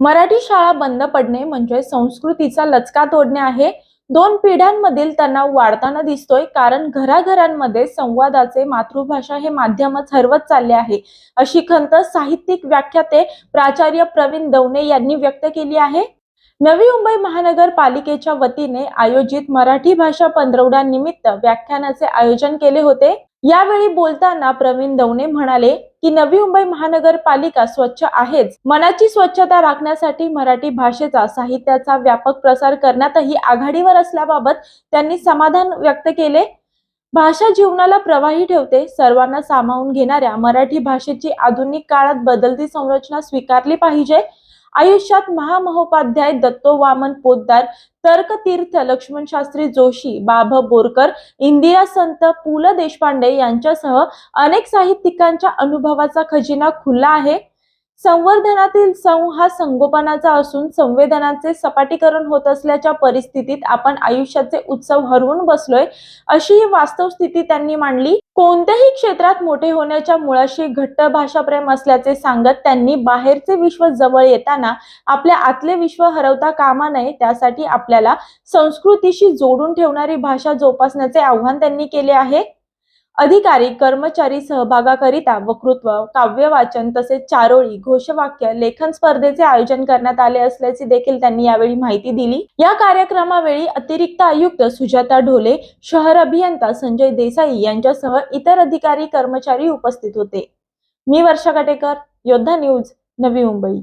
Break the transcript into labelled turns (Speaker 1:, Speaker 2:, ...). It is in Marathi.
Speaker 1: मराठी शाळा बंद पडणे म्हणजे संस्कृतीचा लचका तोडणे आहे. दोन पिढ्यांमधील तणाव वाढताना दिसतोय कारण घराघरांमध्ये संवादाचे मातृभाषा हे माध्यमच हरवत चालले आहे. अशी खंत साहित्यिक व्याख्याते प्राचार्य प्रवीण दवणे यांनी व्यक्त केली आहे. नवी मुंबई महानगरपालिकेच्या वतीने आयोजित मराठी भाषा पंधरवड्यानिमित्त व्याख्यानाचे आयोजन केले होते. यावेळी बोलताना प्रवीण दवणे म्हणाले की नवी मुंबई महानगरपालिका स्वच्छ आहेच. मनाची स्वच्छता राखण्यासाठी मराठी भाषेचा साहित्याचा व्यापक प्रसार करण्यातही आघाडीवर असल्याबाबत त्यांनी समाधान व्यक्त केले. भाषा जीवनाला प्रवाही ठेवते. सर्वांना सामावून घेणाऱ्या मराठी भाषेची आधुनिक काळात बदलती संरचना स्वीकारली पाहिजे. आयुष्यात महामहोपाध्याय दत्तो वामन पोद्दार तर्कतीर्थ लक्ष्मण शास्त्री जोशी बाभ बोरकर इंदिरा संत पु ल देशपांडे यांच्यासह अनेक साहित्यिकांच्या अनुभवाचा खजिना खुला आहे. संवर्धनातील संव हा संगोपनाचा असून संवेदनाचे सपाटीकरण होत असल्याच्या परिस्थितीत आपण आयुष्याचे उत्सव हरवून बसलोय अशी ही वास्तव स्थिती त्यांनी मांडली. कोणत्याही क्षेत्रात मोठे होण्याच्या मुळाशी घट्ट भाषाप्रेम असल्याचे सांगत त्यांनी बाहेरचे विश्व जवळ येताना आपल्या आतले विश्व हरवता कामा नये त्यासाठी आपल्याला संस्कृतीशी जोडून ठेवणारी भाषा जोपासण्याचे आव्हान त्यांनी केले आहे. अधिकारी कर्मचारी सहभागाकरिता वक्तृत्व काव्य वाचन तसेच चारोळी घोषवाक्य लेखन स्पर्धेचे आयोजन करण्यात आले असल्याची देखील त्यांनी यावेळी माहिती दिली. या कार्यक्रमावेळी अतिरिक्त आयुक्त सुजाता ढोले शहर अभियंता संजय देसाई यांच्यासह इतर अधिकारी कर्मचारी उपस्थित होते. मी वर्षा काटेकर योद्धा न्यूज नवी मुंबई.